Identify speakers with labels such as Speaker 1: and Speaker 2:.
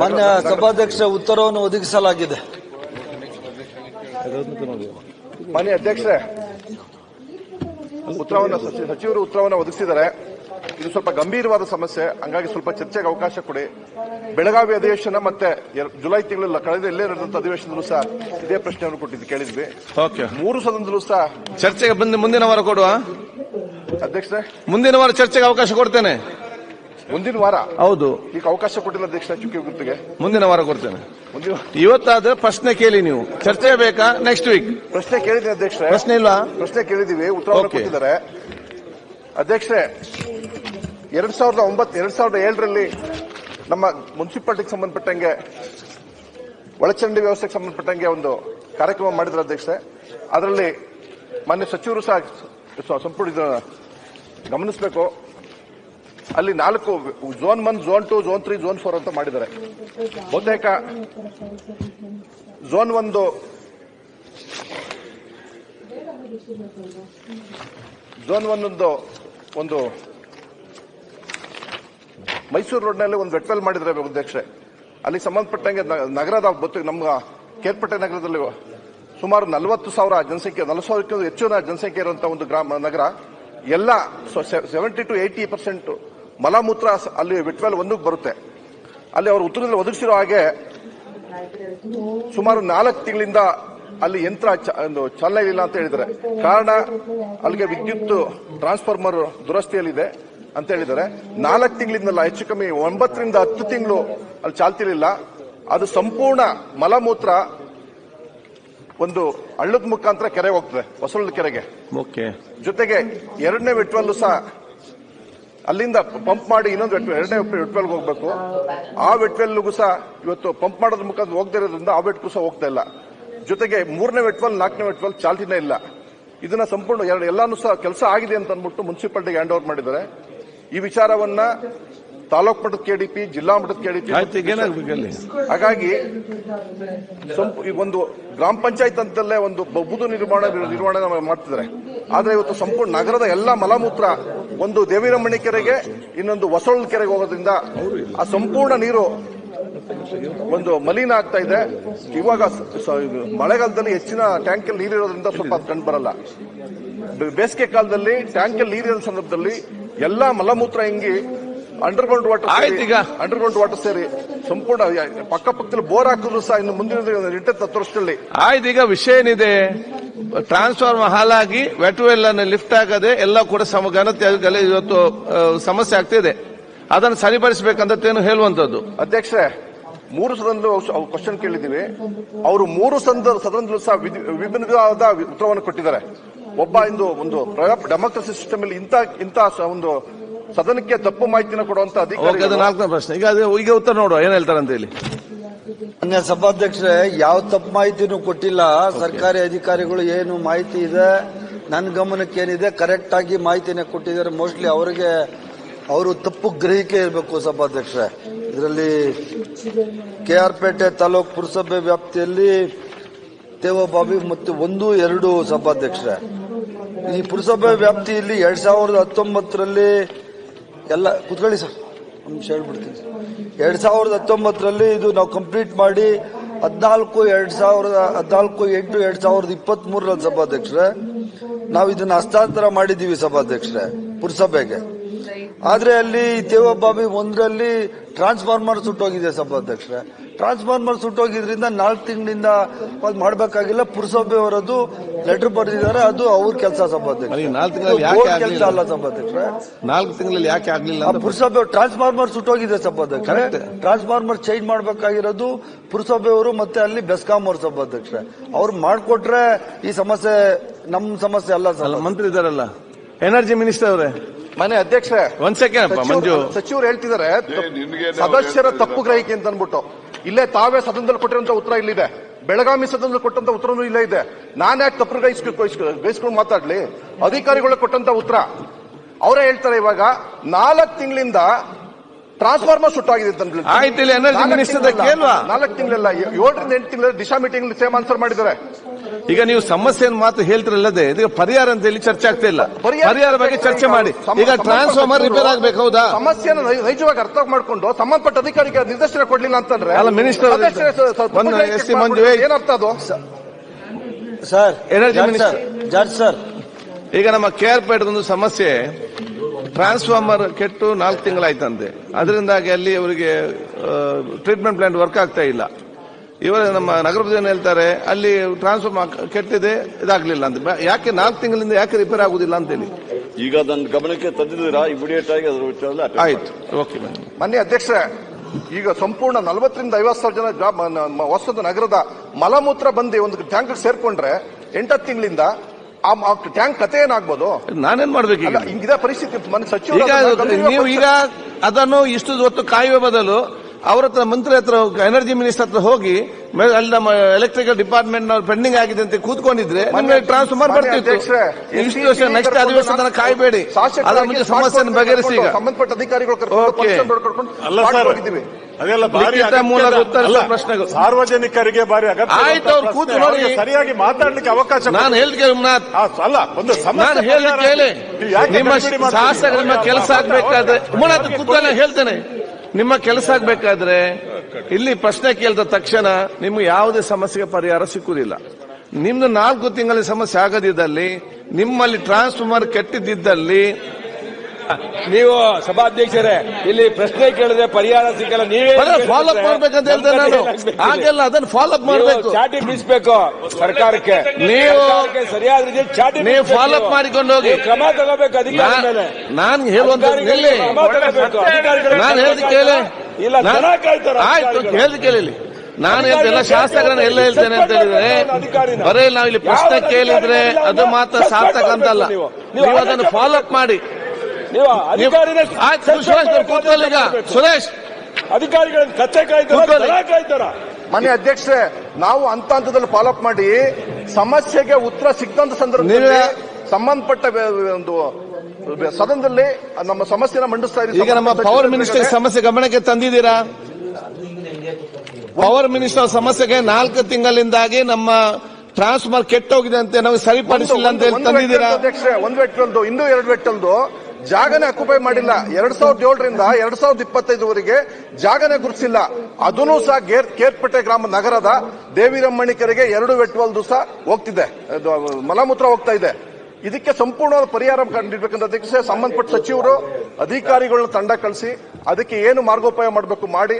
Speaker 1: ಮಾನ್ಯ ಸಭಾಧ್ಯಕ್ಷ ಉತ್ತರವನ್ನು ಒದಗಿಸಲಾಗಿದೆ.
Speaker 2: ಮಾನ್ಯ ಅಧ್ಯಕ್ಷರೇ ಉತ್ತರವನ್ನು ಸಚಿವರು ಉತ್ತರವನ್ನು ಒದಗಿಸಿದ್ದಾರೆ. ಇದು ಸ್ವಲ್ಪ ಗಂಭೀರವಾದ ಸಮಸ್ಯೆ. ಹಂಗಾಗಿ ಸ್ವಲ್ಪ ಚರ್ಚೆಗೆ ಅವಕಾಶ ಕೊಡಿ. ಬೆಳಗಾವಿ ಅಧಿವೇಶನ ಮತ್ತೆ ಜುಲೈ ತಿಂಗಳಲ್ಲಿ ಕಳೆದ ಎಲ್ಲೇ ನಡೆದಂತ ಅಧಿವೇಶನದಲ್ಲೂ ಸಹ ಇದೇ ಪ್ರಶ್ನೆಯನ್ನು ಕೊಟ್ಟಿದ್ದು ಕೇಳಿದ್ವಿ.
Speaker 3: ಓಕೆ.
Speaker 2: ಮೂರು ಸದನದಲ್ಲೂ ಸಹ
Speaker 3: ಚರ್ಚೆಗೆ ಬಂದು ಮುಂದಿನ ವಾರ ಕೊಡುವ?
Speaker 2: ಅಧ್ಯಕ್ಷರೇ
Speaker 3: ಮುಂದಿನ ವಾರ ಚರ್ಚೆಗೆ ಅವಕಾಶ ಕೊಡ್ತೇನೆ.
Speaker 2: ಮುಂದಿನ ವಾರ.
Speaker 3: ಹೌದು.
Speaker 2: ಈಗ ಅವಕಾಶ ಕೊಟ್ಟಿಲ್ಲ ಅಧ್ಯಕ್ಷ ಚುಕ್ಕಿ ಗುರುತಿಗೆ.
Speaker 3: ಮುಂದಿನ ವಾರ ಕೊಡ್ತೇನೆ.
Speaker 2: ಮುಂದಿನ
Speaker 3: ಇವತ್ತಾದ್ರೆ ಪ್ರಶ್ನೆ ಕೇಳಿ ನೀವು. ಚರ್ಚೆ ಬೇಕಾ ನೆಕ್ಸ್ಟ್ ವೀಕ್
Speaker 2: ಪ್ರಶ್ನೆ ಕೇಳಿದ್ದೀನಿ ಅಧ್ಯಕ್ಷ
Speaker 3: ಪ್ರಶ್ನೆ ಇಲ್ಲ
Speaker 2: ಪ್ರಶ್ನೆ ಕೇಳಿದೀವಿ ಉತ್ತರ
Speaker 3: Okay.
Speaker 2: ಕೊಟ್ಟಿದ್ದಾರೆ. ಅಧ್ಯಕ್ಷರೇ ಎರಡ್ ಸಾವಿರದ ಒಂಬತ್ತು ಎರಡ್ ಸಾವಿರದ ಏಳರಲ್ಲಿ ನಮ್ಮ ಮುನ್ಸಿಪಾಲಿಟಿಗೆ ಸಂಬಂಧಪಟ್ಟಂಗೆ ಒಳಚರಂಡಿ ವ್ಯವಸ್ಥೆಗೆ ಸಂಬಂಧಪಟ್ಟಂಗೆ ಒಂದು ಕಾರ್ಯಕ್ರಮ ಮಾಡಿದ್ರು ಅಧ್ಯಕ್ಷರೇ. ಅದರಲ್ಲಿ ಮಾನ್ಯ ಸಚಿವರು ಸಹ ಸ- ಸಂಪುಟ ಇದನ್ನ ಗಮನಿಸಬೇಕು. ಅಲ್ಲಿ ನಾಲ್ಕು zone one zone two zone three zone four ಅಂತ ಮಾಡಿದ್ದಾರೆ. ಬಹುತೇಕ ಝೋನ್ ಒಂದು ಝೋನ್ ಒನ್ ಒಂದು ಮೈಸೂರು ರೋಡ್ನಲ್ಲಿ ಒಂದು ವೆಟ್ವೆಲ್ ಮಾಡಿದ್ರೆ ಅಧ್ಯಕ್ಷೆ ಅಲ್ಲಿ ಸಂಬಂಧಪಟ್ಟಂಗೆ ನಗರದ ಬತ್ತು ನಮ್ಮ ಕೇರ್ಪಟ್ಟೆ ನಗರದಲ್ಲಿ ಸುಮಾರು ನಲವತ್ತು ಸಾವಿರ ಜನಸಂಖ್ಯೆ, ನಲವತ್ತು ಸಾವಿರಕ್ಕಿಂತ ಹೆಚ್ಚಿನ ಜನಸಂಖ್ಯೆ ಇರುವಂತಹ ಒಂದು ಗ್ರಾಮ ನಗರ. ಎಲ್ಲ ಸೆವೆಂಟಿ ಟು ಏಯ್ಟಿ ಪರ್ಸೆಂಟ್ ಮಲಮೂತ್ರ ಅಲ್ಲಿ ವಿಟ್ವೆಲ್ ಒಂದಕ್ಕೆ ಬರುತ್ತೆ. ಅಲ್ಲಿ ಅವರು ಉತ್ತರದಲ್ಲಿ ಒದಗಿಸಿರೋ ಹಾಗೆ ಸುಮಾರು ನಾಲ್ಕು ತಿಂಗಳಿಂದ ಅಲ್ಲಿ ಯಂತ್ರ ಚಾಲನೆ ಇಲ್ಲ ಅಂತ ಹೇಳಿದ್ದಾರೆ. ಕಾರಣ ಅಲ್ಲಿಗೆ ವಿದ್ಯುತ್ ಟ್ರಾನ್ಸ್ಫಾರ್ಮರ್ ದುರಸ್ತಿಯಲ್ಲಿದೆ ಅಂತ ಹೇಳಿದ್ದಾರೆ. ನಾಲ್ಕು ತಿಂಗಳಿಂದಲ್ಲ ಹೆಚ್ಚು ಕಮ್ಮಿ ಒಂಬತ್ತರಿಂದ ಹತ್ತು ತಿಂಗಳು ಅಲ್ಲಿ ಚಾಲ್ತಿಲಿಲ್ಲ. ಅದು ಸಂಪೂರ್ಣ ಮಲಮೂತ್ರ ಒಂದು ಹಳ್ಳದ ಮುಖಾಂತರ ಕೆರೆ ಹೋಗ್ತದೆ ಹೊಸಳ್ಳ ಕೆರೆಗೆ.
Speaker 3: ಓಕೆ.
Speaker 2: ಜೊತೆಗೆ ಎರಡನೇ ವಿಟ್ವಲ್ಲೂ ಸಹ ಅಲ್ಲಿಂದ ಪಂಪ್ ಮಾಡಿ ಇನ್ನೊಂದು ಎರಡನೇ ವೆಟ್ವೆಲ್ಗೆ ಹೋಗ್ಬೇಕು. ಆ ವೆಟ್ವೆಲ್ಗೂ ಸಹ ಇವತ್ತು ಪಂಪ್ ಮಾಡೋದ್ರ ಮುಖಾಂತರ ಇರೋದ್ರಿಂದ ಆ ವೆಟ್ಗೂ ಸಹ ಹೋಗ್ತಾ ಇಲ್ಲ. ಜೊತೆಗೆ ಮೂರನೇ ವೆಟ್ವೆಲ್ ನಾಲ್ಕನೇ ವೆಟ್ವೆಲ್ ಚಾಲ್ತಿನೇ ಇಲ್ಲ. ಇದನ್ನ ಸಂಪೂರ್ಣ ಎರಡು, ಎಲ್ಲಾನು ಸಹ ಕೆಲಸ ಆಗಿದೆ ಅಂತ ಅಂದ್ಬಿಟ್ಟು ಮುನ್ಸಿಪಾಲ್ಟಿಗೆ ಹ್ಯಾಂಡ್ ಓವರ್ ಮಾಡಿದ್ದಾರೆ. ಈ ವಿಚಾರವನ್ನ ತಾಲೂಕು ಮಟ್ಟದ ಕೆಡಿಪಿ ಜಿಲ್ಲಾ ಮಟ್ಟದ ಕೆಡಿಪಿ ಹಾಗಾಗಿ ಸಂಪು- ಈ ಒಂದು ಗ್ರಾಮ ಪಂಚಾಯತ್ ಅಂತಲ್ಲೇ ಒಂದು ಬಬ್ಬುದು ನಿರ್ಮಾಣ ನಿರ್ವಹಣೆ ಮಾಡ್ತಿದ್ದಾರೆ. ಆದ್ರೆ ಇವತ್ತು ಸಂಪೂರ್ಣ ನಗರದ ಎಲ್ಲ ಮಲಮೂತ್ರ ಒಂದು ದೇವಿರಮಣಿ ಕೆರೆಗೆ ಇನ್ನೊಂದು ಹೊಸಳ್ಳ ಕೆರೆಗೆ ಹೋಗೋದ್ರಿಂದ ಆ ಸಂಪೂರ್ಣ ನೀರು ಒಂದು ಮಲಿನ ಆಗ್ತಾ ಇದೆ. ಇವಾಗ ಮಳೆಗಾಲದಲ್ಲಿ ಹೆಚ್ಚಿನ ಟ್ಯಾಂಕ್ ಅಲ್ಲಿ ನೀರಿರೋದ್ರಿಂದ ಸ್ವಲ್ಪ ಅದು ಕಂಡು ಬರಲ್ಲ. ಬೇಸಿಗೆ ಕಾಲದಲ್ಲಿ ಟ್ಯಾಂಕ್ ಅಲ್ಲಿ ನೀರಿರೋ ಸಂದರ್ಭದಲ್ಲಿ ಎಲ್ಲಾ ಮಲಮೂತ್ರ ಅಂಡರ್ಗ್ರೌಂಡ್ ವಾಟರ್
Speaker 3: ಆಯ್ತು ಈಗ.
Speaker 2: ಅಂಡರ್ಗ್ರೌಂಡ್ ವಾಟರ್ ಸೇರಿ ಸಂಪೂರ್ಣ ಪಕ್ಕ ಪಕ್ಕದಲ್ಲಿ ಬೋರ್ ಹಾಕಿದ್ರು ಸಹ ಇನ್ನು ಮುಂದಿನ ಎಂಟತ್ತು ಹತ್ತು ವರ್ಷದಲ್ಲಿ
Speaker 3: ಆಯ್ತು ಈಗ ವಿಷಯ ಏನಿದೆ ಟ್ರಾನ್ಸ್ಫಾರ್ಮ್ ಹಾಲಾಗಿ ವೆಟ್ವೆಲ್ ಅನ್ನು ಲಿಫ್ಟ್ ಆಗದೆ ಎಲ್ಲ ಕೂಡ ಸಮ ಘನತೆ ಇವತ್ತು ಸಮಸ್ಯೆ ಆಗ್ತಿದೆ. ಅದನ್ನು ಸರಿಪಡಿಸಬೇಕಂತೇನು ಹೇಳುವಂತದ್ದು
Speaker 2: ಅಧ್ಯಕ್ಷರೇ ಮೂರು ಸದನದಲ್ಲೂ ಕ್ವಶನ್ ಕೇಳಿದ್ದೀವಿ. ಅವರು ಮೂರು ಸದನ ಸದನದಲ್ಲೂ ಸಹ ವಿಭಿನ್ನವಾದ ಉತ್ತರವನ್ನು ಕೊಟ್ಟಿದ್ದಾರೆ. ಒಬ್ಬ ಇಂದು ಒಂದು ಡೆಮೋಕ್ರಸಿ ಸಿಸ್ಟಮ್ ಅಲ್ಲಿ ಇಂಥ ಇಂಥ ಒಂದು ಸದನಕ್ಕೆ ತಪ್ಪು ಮಾಹಿತಿನ ಕೊಡುವಂತ
Speaker 3: ಓಕೆ ಅದು
Speaker 2: ಅಧಿಕಾರಿ
Speaker 3: ನಾಲ್ಕನೇ ಪ್ರಶ್ನೆ. ಈಗ ಅದು ಈಗ ಉತ್ತರ ನೋಡುವ ಏನ್ ಹೇಳ್ತಾರೆ ಅಂತ ಹೇಳಿ.
Speaker 1: ಮಾನ್ಯ ಸಭಾಧ್ಯಕ್ಷರೇ ಯಾವ ತಪ್ಪು ಮಾಹಿತಿನೂ ಕೊಟ್ಟಿಲ್ಲ. ಸರ್ಕಾರಿ ಅಧಿಕಾರಿಗಳು ಏನು ಮಾಹಿತಿ ಇದೆ? ನನ್ನ ಗಮನಕ್ಕೆ ಏನಿದೆ? ಕರೆಕ್ಟ್ ಆಗಿ ಮಾಹಿತಿನ ಕೊಟ್ಟಿದ್ದಾರೆ. ಮೋಸ್ಟ್ಲಿ ಅವರಿಗೆ ಅವರು ತಪ್ಪು ಗ್ರಹಿಕೆ ಇರಬೇಕು ಸಭಾಧ್ಯಕ್ಷರೇ. ಇದರಲ್ಲಿ ಕೆ ಆರ್ ಪೇಟೆ ತಾಲೂಕು ಪುರಸಭೆ ವ್ಯಾಪ್ತಿಯಲ್ಲಿ ತೇವಬಾವಿ ಮತ್ತು ಒಂದು ಎರಡು ಸಭಾಧ್ಯಕ್ಷರೇ. ಈ ಪುರಸಭೆ ವ್ಯಾಪ್ತಿಯಲ್ಲಿ ಎರಡ್ ಸಾವಿರದ ಹತ್ತೊಂಬತ್ತರಲ್ಲಿ ಎಲ್ಲ ಕುತ್ಕೊಳ್ಳಿ ಸರ್. ನಿಮಿಷ ಹೇಳ್ಬಿಡ್ತೀನಿ. ಎರಡ್ ಸಾವಿರದ ಹತ್ತೊಂಬತ್ತರಲ್ಲಿ ಇದು ನಾವು ಕಂಪ್ಲೀಟ್ ಮಾಡಿ ಹದಿನಾಲ್ಕು ಎರಡ್ ಸಾವಿರದ ಹದಿನಾಲ್ಕು ಎಂಟು ಎರಡ್ ಸಾವಿರದ ಇಪ್ಪತ್ತ್ ಮೂರರಲ್ಲಿ ಸಭಾಧ್ಯಕ್ಷರೇ, ನಾವು ಇದನ್ನ ಹಸ್ತಾಂತರ ಮಾಡಿದ್ದೀವಿ ಸಭಾಧ್ಯಕ್ಷರೇ, ಪುರಸಭೆಗೆ. ಆದ್ರೆ ಅಲ್ಲಿ ತೇವಬಾಬಿ ಒಂದರಲ್ಲಿ ಟ್ರಾನ್ಸ್ಫಾರ್ಮರ್ ಸುಟ್ಟೋಗಿದೆ ಸಭಾಧ್ಯಕ್ಷರೇ. ಟ್ರಾನ್ಸ್ಫಾರ್ಮರ್ ಸುಟ್ಟೋಗಿದ್ರಿಂದ ನಾಲ್ಕು ತಿಂಗಳಿಂದ ಅದು ಮಾಡಬೇಕಾಗಿಲ್ಲ. ಅವರದ್ದು ಲೆಟರ್ ಬರೆದಿದ್ದಾರೆ. ಅದು ಅವ್ರ ಕೆಲಸ
Speaker 3: ಯಾಕೆ
Speaker 1: ಕೆಲಸ ಅಲ್ಲ ಸಭಾಧ್ಯಕ್ಷರೇ
Speaker 3: ನಾಲ್ಕು ತಿಂಗಳಲ್ಲಿ ಯಾಕೆ ಆಗಲಿಲ್ಲ
Speaker 1: ಪುರಸಭೆ ಟ್ರಾನ್ಸ್ಫಾರ್ಮರ್ ಸುಟ್ಟೋಗಿದೆ
Speaker 3: ಕರೆಕ್ಟ್
Speaker 1: ಟ್ರಾನ್ಸ್ಫಾರ್ಮರ್ ಚೇಂಜ್ ಮಾಡಬೇಕಾಗಿರೋದು ಪುರಸಭೆಯವರು ಮತ್ತೆ ಅಲ್ಲಿ ಬೆಸ್ಕಾಂ ಅವ್ರ ಸಭಾಧ್ಯಕ್ಷ ಅವ್ರು ಮಾಡಿಕೊಟ್ರೆ ಈ ಸಮಸ್ಯೆ ನಮ್ಮ ಸಮಸ್ಯೆ ಅಲ್ಲ ಸರ್.
Speaker 3: ಮಂತ್ರಿ ಇದಾರಲ್ಲ ಎನರ್ಜಿ ಮಿನಿಸ್ಟರ್ ಅವರೇ.
Speaker 2: ಮನೆ ಅಧ್ಯಕ್ಷರೇ
Speaker 3: ಒಂದ್ ಸೆಕೆಂಡ್ ಅಪ್ಪ ಮಂಜು.
Speaker 2: ಸಚಿವರು ಹೇಳ್ತಿದ್ದಾರೆ ಸದಸ್ಯರ ತಪ್ಪು ಗ್ರಹಿಕೆ ಅಂತ ಅನ್ಬಿಟ್ಟು ಇಲ್ಲೇ ತಾವೇ ಸದನದಲ್ಲಿ ಕೊಟ್ಟಿರುವಂತ ಉತ್ತರ ಇಲ್ಲಿದೆ. ಬೆಳಗಾವಿ ಸದನದಲ್ಲಿ ಕೊಟ್ಟಂತ ಉತ್ತರನೂ ಇಲ್ಲೇ ಇದೆ. ನಾನು ಯಾಕೆ ತಪ್ಪು ಗೈಸ್ಕೊಂಡು ಮಾತಾಡ್ಲಿ? ಅಧಿಕಾರಿಗಳು ಕೊಟ್ಟಂತ ಉತ್ತರ. ಅವರೇ ಹೇಳ್ತಾರೆ ಇವಾಗ, ನಾಲ್ಕು ತಿಂಗಳಿಂದ ಟ್ರಾನ್ಸ್ಫಾರ್ಮರ್ ಸುಟ್ಟಾಗಿದೆ ಅಂತ
Speaker 3: ಆಯ್ತು, ಇಲ್ಲಿ ಎನರ್ಜಿ ಮಿನಿಸ್ಟರ್ ಕೇಳ್ವಾ?
Speaker 2: ನಾಲ್ಕು ತಿಂಗಳಿಲ್ಲ ಏಳರಿಂದ ಎಂಟು ತಿಂಗಳ ದಿಶಾ ಮೀಟಿಂಗ್ ಸೇಮ್ ಆನ್ಸರ್ ಮಾಡಿದ್ದಾರೆ.
Speaker 3: ಈಗ ನೀವು ಸಮಸ್ಯೆ ಮಾತು ಹೇಳ್ತಿರಲ್ಲದೆ ಇದೀಗ ಪರಿಹಾರ ಅಂತ ಹೇಳಿ ಚರ್ಚೆ ಆಗ್ತಾ ಇಲ್ಲ. ಪರಿಹಾರ ಬಗ್ಗೆ ಚರ್ಚೆ ಮಾಡಿ. ಈಗ ಟ್ರಾನ್ಸ್ಫಾರ್ಮರ್ ರಿಪೇರ್ ಆಗ್ಬೇಕು ಹೌದಾ?
Speaker 2: ಸಮಸ್ಯೆಯನ್ನು ನೈಜವಾಗಿ ಅರ್ಥ ಮಾಡಿಕೊಂಡು ಸಂಬಂಧಪಟ್ಟ ಅಧಿಕಾರಿಗೆ ನಿರ್ದೇಶನ ಕೊಡ್ಲಿಲ್ಲ ಅಂತಂದ್ರೆ
Speaker 3: ಅಲ್ಲ,
Speaker 2: ಮಿನಿಸ್ಟರ್
Speaker 3: ಎಸ್ ಸಿ ಮಂಜು
Speaker 2: ಏನರ್ಥ ಅದು?
Speaker 1: Sir energy
Speaker 3: minister.
Speaker 1: Sir, judge sir
Speaker 3: ಈಗ ನಮ್ಮ ಕೆ ಆರ್ ಒಂದು ಸಮಸ್ಯೆ. ಟ್ರಾನ್ಸ್ಫಾರ್ಮರ್ ಕೆಟ್ಟು ನಾಲ್ಕು ತಿಂಗಳಾಯ್ತಂತೆ. ಅದರಿಂದಾಗಿ ಅಲ್ಲಿ ಅವರಿಗೆ ಟ್ರೀಟ್ಮೆಂಟ್ ಪ್ಲಾಂಟ್ ವರ್ಕ್ ಆಗ್ತಾ ಇಲ್ಲ. ಇವರು ನಮ್ಮ ನಗರದ ಜನ ಹೇಳ್ತಾರೆ ಅಲ್ಲಿ ಟ್ರಾನ್ಸ್ಫಾರ್ಮರ್ ಕೆಟ್ಟಿದೆ ಇದಾಗಲಿಲ್ಲ ಅಂತ. ಯಾಕೆ ನಾಲ್ಕು ತಿಂಗಳಿಂದ ಯಾಕೆ ರಿಪೇರ್ ಆಗುದಿಲ್ಲ ಅಂತೇಳಿ.
Speaker 4: ಈಗ ನನ್ನ ಗಮನಕ್ಕೆ ತಂದಿದ್ದೀರಾ? ಇಮಿಡಿಯೇಟ್ ಆಗಿ ಅದರ
Speaker 3: ಆಯ್ತು. ಓಕೆ
Speaker 2: ಮಾನ್ಯ ಅಧ್ಯಕ್ಷರೇ ಈಗ ಸಂಪೂರ್ಣ ನಲವತ್ತರಿಂದ ಐವತ್ತು ಸಾವಿರ ಜನ ಜಾಬ್ ಹೊಸದ ನಗರದ ಮಲಮೂತ್ರ ಬಂದು ಒಂದು ಟ್ಯಾಂಕ್ ಸೇರ್ಕೊಂಡ್ರೆ ಎಂಟತ್ತು ತಿಂಗಳಿಂದ ಟ್ಯಾಂಕ್ ಕತೆ ಏನಾಗ್ಬೋದು?
Speaker 3: ನಾನೇನ್ ಮಾಡ್ಬೇಕು ಈಗ?
Speaker 2: ಹಿಂಗಿದೆ ಪರಿಸ್ಥಿತಿ ಮನೆ ಸಚ್ಚು
Speaker 3: ಈಗ ನೀವು ಈಗ ಅದನ್ನು ಇಷ್ಟು ಹೊತ್ತು ಕಾಯುವ ಬದಲು ಅವ್ರ ಹತ್ರ ಮಂತ್ರಿ ಹತ್ರ ಎನರ್ಜಿ ಮಿನಿಸ್ಟರ್ ಹತ್ರ ಹೋಗಿ ಅಲ್ಲಿ ನಮ್ಮ ಎಲೆಕ್ಟ್ರಿಕಲ್ ಡಿಪಾರ್ಟ್ಮೆಂಟ್ ಪೆಂಡಿಂಗ್ ಆಗಿದೆ ಅಂತ ಕೂತ್ಕೊಂಡಿದ್ರೆ ನಿಮಗೆ ಟ್ರಾನ್ಸ್ಫರ್ ಬರ್ತಿತ್ತು. ಇಷ್ಟು ವರ್ಷ ನೆಕ್ಸ್ಟ್ ಅಧಿವೇಶನ ತನಕ ಕಾಯಬೇಡಿ. ಅದರ ಮುಂಚೆ ಸಮಸ್ಯೆಯನ್ನು ಬಗೆಹರಿಸಿ ಈಗ.
Speaker 2: ಸಂಬಂಧಪಟ್ಟ ಅಧಿಕಾರಿಗಳು.
Speaker 5: ಅದೆಲ್ಲ ಭಾರಿ
Speaker 3: ಪ್ರಶ್ನೆಗಳು.
Speaker 5: ಸಾರ್ವಜನಿಕರಿಗೆ ಭಾರಿ
Speaker 3: ಆಯ್ತು, ಅವ್ರು ಕೂತು ನೋಡಿ.
Speaker 5: ಸರಿಯಾಗಿ ಮಾತಾಡ್ಲಿಕ್ಕೆ ಅವಕಾಶ
Speaker 3: ನಾನು
Speaker 5: ಹೇಳ್ತೀನಿ
Speaker 3: ಹೇಳಿಕೆ
Speaker 5: ಆ, ಅಲ್ಲ ಒಂದು ಸಮಸ್ಯೆ
Speaker 3: ನಾನು ಹೇಳಿದ ಕೇಳಿ. ನಿಮ್ಮ? ಶಾಸಕರ ನಿಮ್ಮ ಕೆಲಸ ಆಗ್ಬೇಕಾದ್ರೆ ಉಮ್ಮನಾಥ್ ಕೂತ್ಕೊಂಡು ಹೇಳ್ತೇನೆ. ನಿಮ್ಮ ಕೆಲಸ ಆಗ್ಬೇಕಾದ್ರೆ ಇಲ್ಲಿ ಪ್ರಶ್ನೆ ಕೇಳಿದ ತಕ್ಷಣ ನಿಮ್ಗೆ ಯಾವುದೇ ಸಮಸ್ಯೆಗೆ ಪರಿಹಾರ ಸಿಕ್ಕುವುದಿಲ್ಲ ನಿಮ್ದು ನಾಲ್ಕು ತಿಂಗಳ ಸಮಸ್ಯೆ ಆಗದಿದ್ದಲ್ಲಿ, ನಿಮ್ಮಲ್ಲಿ ಟ್ರಾನ್ಸ್ಫಾರ್ಮರ್ ಕೆಟ್ಟಿದ್ದಲ್ಲಿ
Speaker 6: ನೀವು ಸಭಾಧ್ಯಕ್ಷರೇ ಇಲ್ಲಿ ಪ್ರಶ್ನೆ ಕೇಳಿದ್ರೆ ಪರಿಹಾರ ಸಿಕ್ಕಲ್ಲ ನೀವೇ
Speaker 3: ಫಾಲೋ ಅಪ್ ಮಾಡ್ಬೇಕಂತ ಹೇಳ್ತೇನೆ ನಾನು. ಹಾಗೆಲ್ಲ ಅದನ್ನ ಫಾಲೋ ಅಪ್ ಮಾಡಬೇಕು.
Speaker 6: ಚಾಟಿ ಬೀಸ್ಬೇಕು ಸರ್ಕಾರಕ್ಕೆ.
Speaker 3: ನೀವು-
Speaker 6: ಸರಿಯಾದ ರೀತಿ ಚಾಟಿ
Speaker 3: ನೀವು
Speaker 6: ಫಾಲೋಅಪ್
Speaker 3: follow up ಮಾಡಿಕೊಂಡು ಹೋಗಿ.
Speaker 6: ಕ್ರಮ ತಗೋಬೇಕು ಅಧಿಕಾರಿ ಮೇಲೆ.
Speaker 3: ನಾನು ಹೇಳುವಂತ. ನಾನು ಹೇಳಿದ ಕೇಳಿ.
Speaker 6: ಇಲ್ಲ
Speaker 3: ಆಯ್ತು. ಹೇಳಿದ ಕೇಳಿ ನಾನು ಹೇಳ್ತೇನೆ ಎಲ್ಲ ಶಾಸಕರನ್ನ ಎಲ್ಲ ಹೇಳ್ತೇನೆ ಅಂತ ಹೇಳಿದ್ರೆ ಬರೀ ನಾವು ಇಲ್ಲಿ ಪ್ರಶ್ನೆ ಕೇಳಿದ್ರೆ ಅದು ಮಾತ್ರ ಸಾರ್ಥಕ ಅಂತಲ್ಲ. ನೀವು. ಅದನ್ನು ಫಾಲೋ ಅಪ್ ಮಾಡಿ.
Speaker 6: ನೀವು ಅಧಿಕಾರಿನ
Speaker 3: ಸುರೇಶ್ ಅಧಿಕಾರಿಗಳನ್ನು ಈಗ. ಸುರೇಶ್.
Speaker 6: ಅಧಿಕಾರಿಗಳ ಕತ್ತೆ ಕಾಯ್ತಾರ ಕಾಯ್ತಾರ
Speaker 2: ಮಾನ್ಯ ಅಧ್ಯಕ್ಷರೇ ನಾವು ಹಂತ ಹಂತದಲ್ಲಿ ಫಾಲೋ ಅಪ್ ಮಾಡಿ ಸಮಸ್ಯೆಗೆ ಉತ್ತರ ಸಿಕ್ಕಂತ ಸಂದರ್ಭದಲ್ಲಿ
Speaker 3: ನೀವೇ-
Speaker 2: ಸಂಬಂಧಪಟ್ಟ ಒಂದು ಸದನದಲ್ಲಿ ನಮ್ಮ ಸಮಸ್ಯೆನ ಮಂಡಿಸ್ತಾ ಇದ್ದೀವಿ.
Speaker 3: ಈಗ ನಮ್ಮ ಪವರ್ ಮಿನಿಸ್ಟರ್ ಸಮಸ್ಯೆ ಗಮನಕ್ಕೆ ತಂದಿದ್ದೀರಾ? ಪವರ್ ಮಿನಿಸ್ಟರ್ ಸಮಸ್ಯೆಗೆ ನಾಲ್ಕು ತಿಂಗಳಿಂದಾಗಿ ನಮ್ಮ ಟ್ರಾನ್ಸ್ಫಾರ್ಮರ್ ಕೆಟ್ಟೋಗಿದೆ ಅಂತ ನಾವು ಸರಿಪಡಿಸಿಲ್ಲ ಅಂತ ಹೇಳಿ ತಂದಿದ್ದೀರಾ?
Speaker 2: ಅಧ್ಯಕ್ಷರೇ ಒಂದು ವೆಟ್ಟಲ್ದು ಇನ್ನೂ ಎರಡು ವೆಟ್ಟಲ್ದು ಜಾಗನೇ ಅಕ್ಯುಪೈ ಮಾಡಿಲ್ಲ. ಎರಡ್ ಸಾವಿರದ ಏಳರಿಂದ ಎರಡ್ ಸಾವಿರದ ಇಪ್ಪತ್ತೈದುವರೆಗೆ ಜಾಗನೇ ಗುರುತಿಸಿಲ್ಲ. ಅದನ್ನು ಸಹ ಕೇರ್ಪೇಟೆ ಗ್ರಾಮ ನಗರದ ದೇವಿರಮ್ಮಣಿಕರಿಗೆ ಎರಡು ವೆಟ್ವಲ್ ದಿವಸ ಹೋಗ್ತಿದೆ. ಮಲಮೂತ್ರ ಹೋಗ್ತಾ ಇದೆ. ಇದಕ್ಕೆ ಸಂಪೂರ್ಣವಾದ ಪರಿಹಾರ ಕಂಡಿಡ್ಬೇಕಂತ ಸಂಬಂಧಪಟ್ಟ ಸಚಿವರು ಅಧಿಕಾರಿಗಳನ್ನ ತಂಡ ಕಳಿಸಿ, ಅದಕ್ಕೆ ಏನು ಮಾರ್ಗೋಪಾಯ ಮಾಡಬೇಕು ಮಾಡಿ